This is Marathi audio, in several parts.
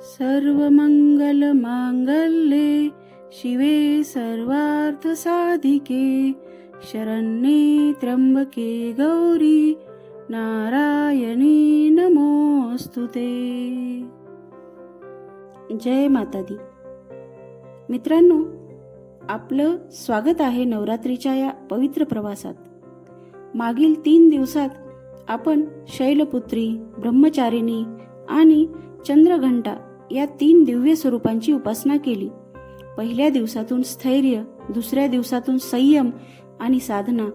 सर्वमङ्गलमाङ्गल्ये शिवे सर्वार्थसाधिके शरण्ये त्र्यम्बके गौरी नारायणी नमोऽस्तु ते। जय माता दी मित्रांनो आपलं स्वागत आहे नवरात्रीच्या या पवित्र प्रवासात. मागील तीन दिवसात आपण शैलपुत्री ब्रह्मचारिणी आणि चंद्रघंटा या तीन दिव्य स्वरूपांची उपासना केली. पहिल्या दिवसातून स्थैर्य दुसऱ्या दिवसातून संयम आणि साधना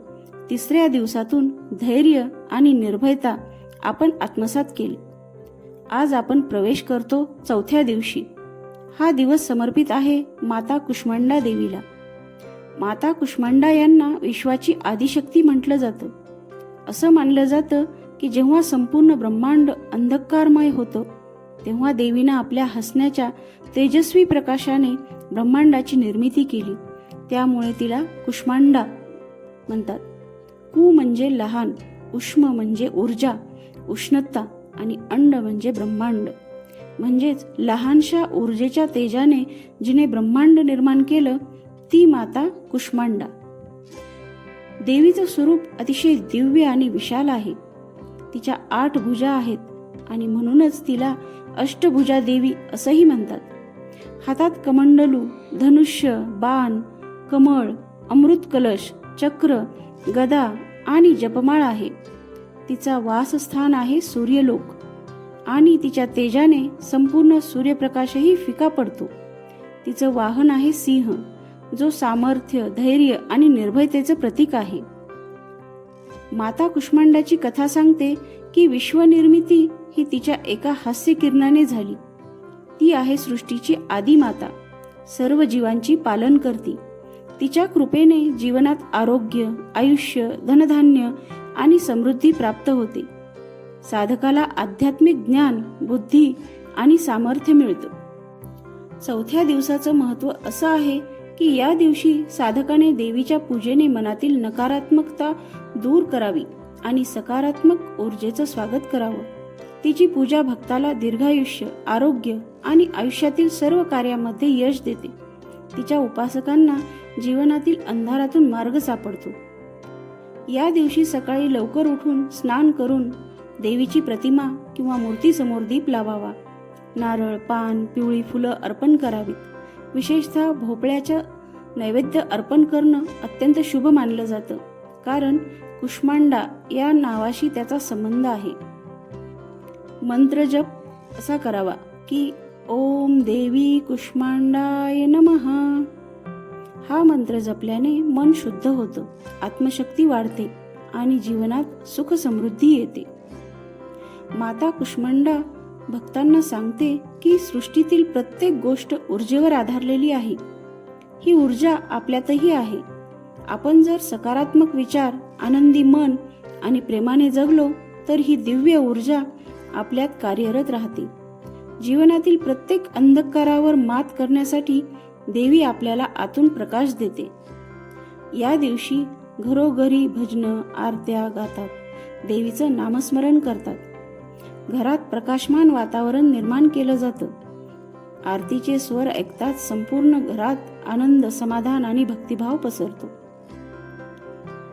तिसऱ्या दिवसातून धैर्य आणि निर्भयता आपण आत्मसात केली. आज आपण प्रवेश करतो चौथ्या दिवशी. हा दिवस समर्पित आहे माता कुष्मांडा देवीला. माता कुष्मांडा यांना विश्वाची आदिशक्ती म्हटलं जातं. असं मानलं जातं की जेव्हा संपूर्ण ब्रह्मांड अंधकारमय होतं तेव्हा देवीनं आपल्या हसण्याच्या तेजस्वी प्रकाशाने ब्रह्मांडाची निर्मिती केली. त्यामुळे तिला कुष्मांडा म्हणतात. कु म्हणजे लहान उष्म म्हणजे ऊर्जा उष्णता आणि अंड म्हणजे ब्रह्मांड. म्हणजेच लहानशा ऊर्जेच्या तेजाने जिने ब्रह्मांड निर्माण केलं ती माता कुष्मांडा. देवीचं स्वरूप अतिशय दिव्य आणि विशाल आहे. तिच्या आठ भुजा आहेत. आणि म्हणूनच तिला अष्टभुजा देवी असंही म्हणतात. हातात कमंडलू धनुष्य बाण कमळ अमृत कलश चक्र गदा आणि जपमाळ आहे. तिचा वासस्थान आहे सूर्यलोक. आणि तिच्या तेजाने संपूर्ण सूर्यप्रकाशही फिका पडतो. तिचं वाहन आहे सिंह जो सामर्थ्य धैर्य आणि निर्भयतेचं प्रतीक आहे. माता कुष्मांडाची कथा सांगते की विश्वनिर्मिती ही तिच्या एका हास्य किरणाने झाली. ती आहे सृष्टीची आदी माता. सर्व जीवांची पालन करती. तिच्या कृपेने जीवनात आरोग्य आयुष्य धनधान्य आणि समृद्धी प्राप्त होते. साधकाला आध्यात्मिक ज्ञान बुद्धी आणि सामर्थ्य मिळतं. चौथ्या दिवसाचं महत्त्व असं आहे की या दिवशी साधकाने देवीच्या पूजेने मनातील नकारात्मकता दूर करावी. आणि सकारात्मक ऊर्जेचं स्वागत करावं. तिची पूजा भक्ताला दीर्घायुष्य आरोग्य आणि आयुष्यातील सर्व कार्यामध्ये यश देते. तिच्या उपासकांना जीवनातील अंधारातून मार्ग सापडतो. या दिवशी सकाळी लवकर उठून स्नान करून देवीची प्रतिमा किंवा मूर्तीसमोर दीप लावावा. नारळ पान पिवळी फुलं अर्पण करावीत. विशेषतः भोपळ्याचं नैवेद्य अर्पण करणं अत्यंत शुभ मानलं जातं. कारण कुष्मांडा या नावाशी त्याचा संबंध आहे. मंत्र जप असा करावा की ओम देवी कुष्मांडाय नमः. हा मंत्र जपल्याने मन शुद्ध होतं आत्मशक्ती वाढते आणि जीवनात सुख समृद्धी येते. माता कुष्मांडा भक्तांना सांगते की सृष्टीतील प्रत्येक गोष्ट ऊर्जेवर आधारलेली आहे. ही ऊर्जा आपल्यातही आहे. आपण जर सकारात्मक विचार आनंदी मन आणि प्रेमाने जगलो तर ही दिव्य ऊर्जा आपल्यात कार्यरत राहते. जीवनातील प्रत्येक अंधकारावर मात करण्यासाठी देवी आपल्याला आतून प्रकाश देते. या दिवशी घरोघरी भजनं आरत्या गातात. देवीचं नामस्मरण करतात. घरात प्रकाशमान वातावरण निर्माण केलं जातं. आरतीचे स्वर ऐकताच संपूर्ण घरात आनंद समाधान आणि भक्तिभाव पसरतो.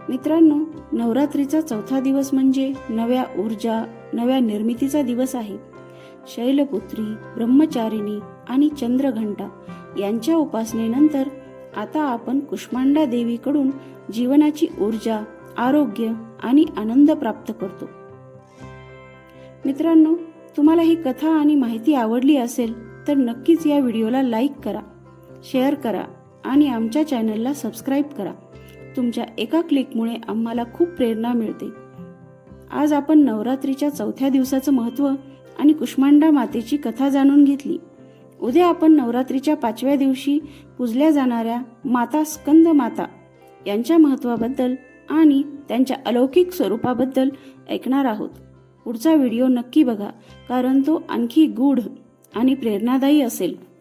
मित्रांनो नवरात्रीचा चौथा दिवस म्हणजे नव्या ऊर्जा नव्या निर्मितीचा दिवस आहे. शैलपुत्री ब्रह्मचारिणी आणि चंद्रघंटा यांच्या उपासनेनंतर आता आपण कुष्मांडा देवीकडून जीवनाची ऊर्जा आरोग्य आणि आनंद प्राप्त करतो. मित्रांनो तुम्हाला ही कथा आणि माहिती आवडली असेल तर नक्कीच या व्हिडिओला लाईक करा शेअर करा आणि आमच्या चॅनलला सबस्क्राईब करा. तुमच्या एका क्लिकमुळे आम्हाला खूप प्रेरणा मिळते. आज आपण नवरात्रीच्या चौथ्या दिवसाचं महत्त्व आणि कुष्मांडा मातेची कथा जाणून घेतली. उद्या आपण नवरात्रीच्या पाचव्या दिवशी पूजल्या जाणाऱ्या माता स्कंद माता यांच्या महत्त्वाबद्दल आणि त्यांच्या अलौकिक स्वरूपाबद्दल ऐकणार आहोत. पुढचा व्हिडिओ नक्की बघा कारण तो आणखी गूढ आणि प्रेरणादायी असेल.